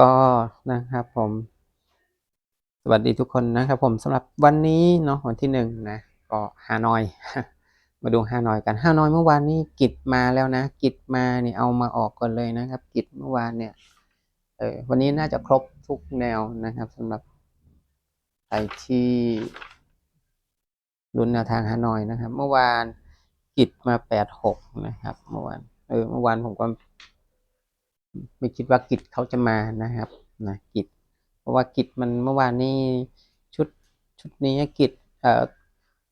ก็นะครับผม สวัสดีทุกคนนะครับผมสำหรับวันนี้เนาะวันที่หนึ่งนะก็ฮานอย มาดูฮานอยกันฮานอยเมื่อวานนี้กิจมาแล้วนะ กิจมาเนี่ยเอามาออกก่อนเลยนะครับ กิจเมื่อวานเนี่ยเออวันนี้น่าจะครบทุกแนวนะครับสำหรับใครที่ลุ้นแนวทางฮานอยนะครับ เมื่อวานกิจมาแปดหกนะครับ เมื่อวานเออเมื่อวานผมก็ ไม่คิดว่ากิจเขาจะมานะครับนะกิจ เพราะว่ากิจมันเมื่อวานนี้ชุดชุดนี้กิจเอ่อ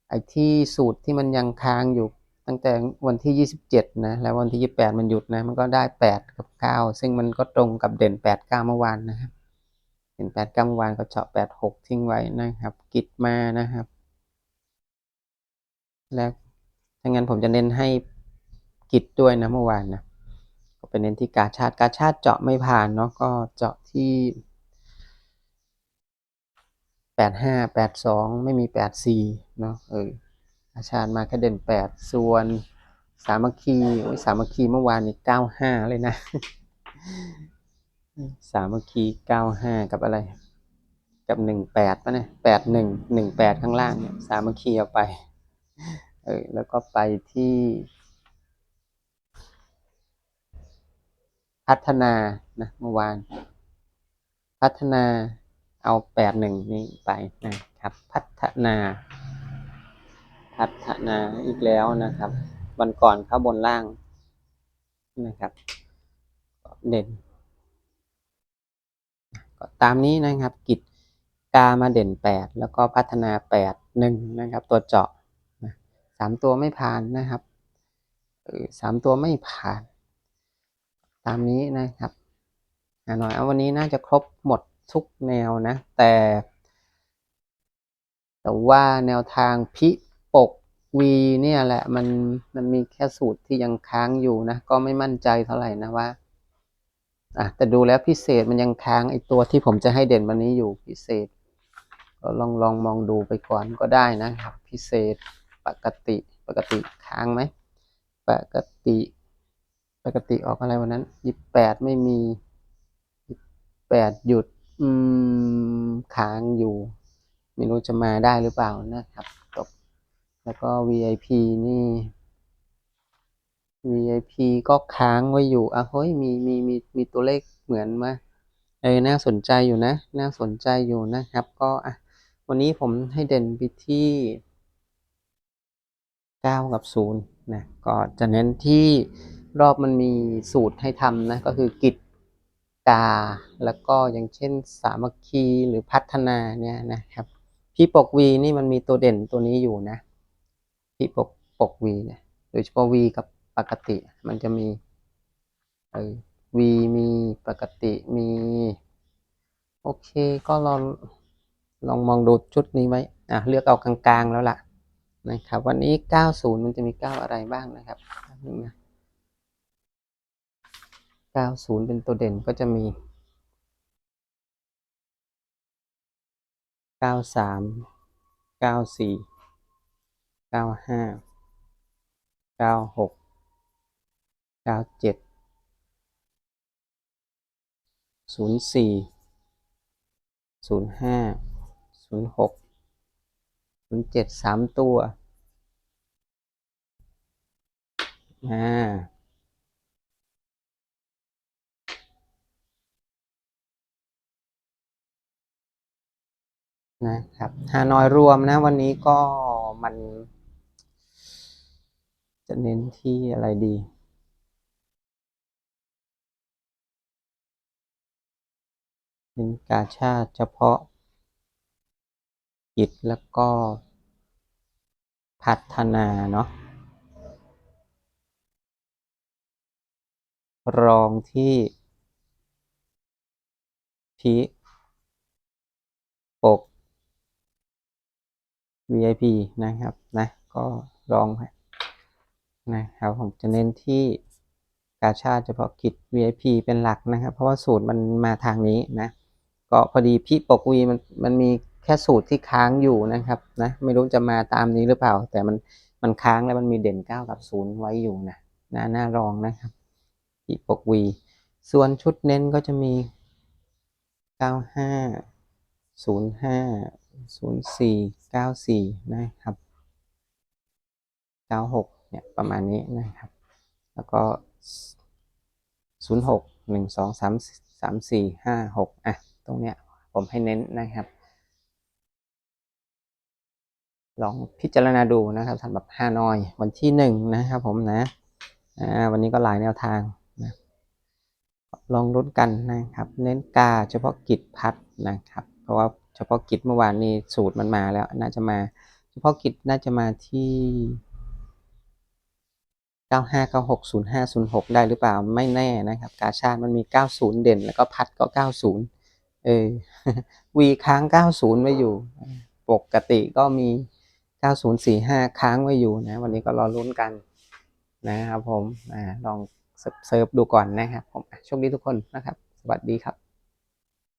ไอที่สูตรที่มันยังค้างอยู่ตั้งแต่วันที่ 27 นะ แล้ววันที่ 28 มันหยุดนะ มันก็ได้ 8 กับ 9 ซึ่งมันก็ตรงกับเด่น 8 9 เมื่อวานนะครับเด่น8 9เมื่อวานก็เจาะ 8 6 ทิ้งไว้นะครับ กิจมานะครับ แล้วถ้างั้นผมจะเน้นให้กิจด้วยนะเมื่อวานนะ ไปเน้นที่กาชาติกาชาติเจาะไม่ผ่านเนาะก็เจาะที่แปดห้าแปดสองไม่มีแปดสี่เนาะเออกาชาติมาแค่เด่นแปดส่วนสามัคคีโอ้ยสามัคคีเมื่อวานนี้เก้าห้าเลยนะสามัคคีเก้าห้ากับอะไร กับหนึ่งแปดป่ะเนี่ยแปดหนึ่งหนึ่งแปดข้างล่างเนี่ยสามัคคีเอาไปเออแล้วก็ไปที่ พัฒนานะเมื่อวาน พัฒนาเอาแปดหนึ่งนี้ไปนะครับ พัฒนา พัฒนาอีกแล้วนะครับ วันก่อนเข้าบนล่างนะครับ เด่นก็ตามนี้นะครับ กิจกามาเด่นแปดแล้วก็พัฒนาแปดหนึ่งนะครับ ตัวเจาะสามตัวไม่ผ่านนะครับสามตัวไม่ผ่าน ตามนี้นะครับหน่อยเอาวันนี้น่าจะครบหมดทุกแนวนะ แต่ แต่ว่าแนวทางพิปกวีเนี่ยแหละมันมันมีแค่สูตรที่ยังค้างอยู่นะ ก็ไม่มั่นใจเท่าไหร่นะว่าอะแต่ดูแล้วพิเศษมันยังค้างไอตัวที่ผมจะให้เด่นวันนี้อยู่พิเศษ ก็ลองลองมองดูไปก่อนก็ได้นะครับ พิเศษปกติปกติค้างไหมปกติ กติออกอะไรวันนั้นยี่แปดไม่มียี่แปดหยุด อืมค้างอยู่ ไม่รู้จะมาได้หรือเปล่านะครับจบแล้วก็ VIP นี่ VIP ก็ค้างไว้อยู่อะเฮ้ยมีมีมีมีตัวเลขเหมือนมาเออน่าสนใจอยู่นะ น่าสนใจอยู่นะครับ ก็อะวันนี้ผมให้เด่นไปที่9กับ0นะก็จะเน้นที่ รอบมันมีสูตรให้ทำนะ ก็คือกิจกา แล้วก็อย่างเช่น สามัคคีหรือพัฒนาเนี่ยนะครับพี่ปกวีนี่มันมีตัวเด่นตัวนี้อยู่นะพี่ปกปกวีเนี่ยโดยเฉพาะวีกับปกติ มันจะมีเออวีมีปกติมี โอเคก็ลองลองมองดูชุดนี้ไว้อะเลือกเอากลางๆแล้วล่ะนะครับ วันนี้ 90 มันจะมี 9 อะไรบ้างนะครับนึงนะ 90 เป็นตัวเด่นก็จะมี 93 94 95 96 97 04 05 06 07 3 ตัว อ่า นะครับฮานอยรวมนะ วันนี้ก็มัน จะเน้นที่อะไรดีเน้นกาชาติเฉพาะกิจแล้วก็พัฒนาเนาะรองที่พิปก VIP นะครับนะก็ลองไปนะครับผมจะเน้นที่กาชาติเฉพาะกิจ VIP เป็นหลักนะครับ เพราะว่าสูตรมันมาทางนี้นะ ก็พอดีพี่ปกวีมันมันมีแค่สูตรที่ค้างอยู่นะครับนะไม่รู้จะมาตามนี้หรือเปล่า แต่มันมันค้างแล้วมันมีเด่น 9 กับ 0 ไว้อยู่นะน้าน้ารองนะครับพี่ปกวี ส่วนชุดเน้นก็จะมีเก้าห้า ศูนย์ห้าศูนย์สี่เก้าสี่นะครับเก้าหกเนี่ยประมาณนี้นะครับ แล้วก็ศูนย์หกหนึ่งสองสามสามสี่ห้าหกอะ ตรงเนี้ยผมให้เน้นนะครับ ลองพิจารณาดูนะครับสำหรับฮานอยวันที่หนึ่งนะครับผมนะอ่าวันนี้ก็หลายแนวทางนะลองลุ้นกันนะครับ เน้นกาเฉพาะกิจพัดนะครับ เพราะว่า ฉพาะกิจเมื่อวานนี้สูตรมันมาแล้ว น่าจะมา เฉพาะกิจน่าจะมาที่95 96 05 06ได้หรือเปล่าไม่แน่นะครับ กาชาติมันมี90เด่น แล้วก็พัดก็90เออวีค้าง90ไว้อยู่ ปกติก็มี9045ค้างไว้อยู่นะ วันนี้ก็รอลุ้นกันนะครับผมอลองเซิร์ฟดูก่อนนะครับผมโชคดีทุกคนนะครับ สวัสดีครับ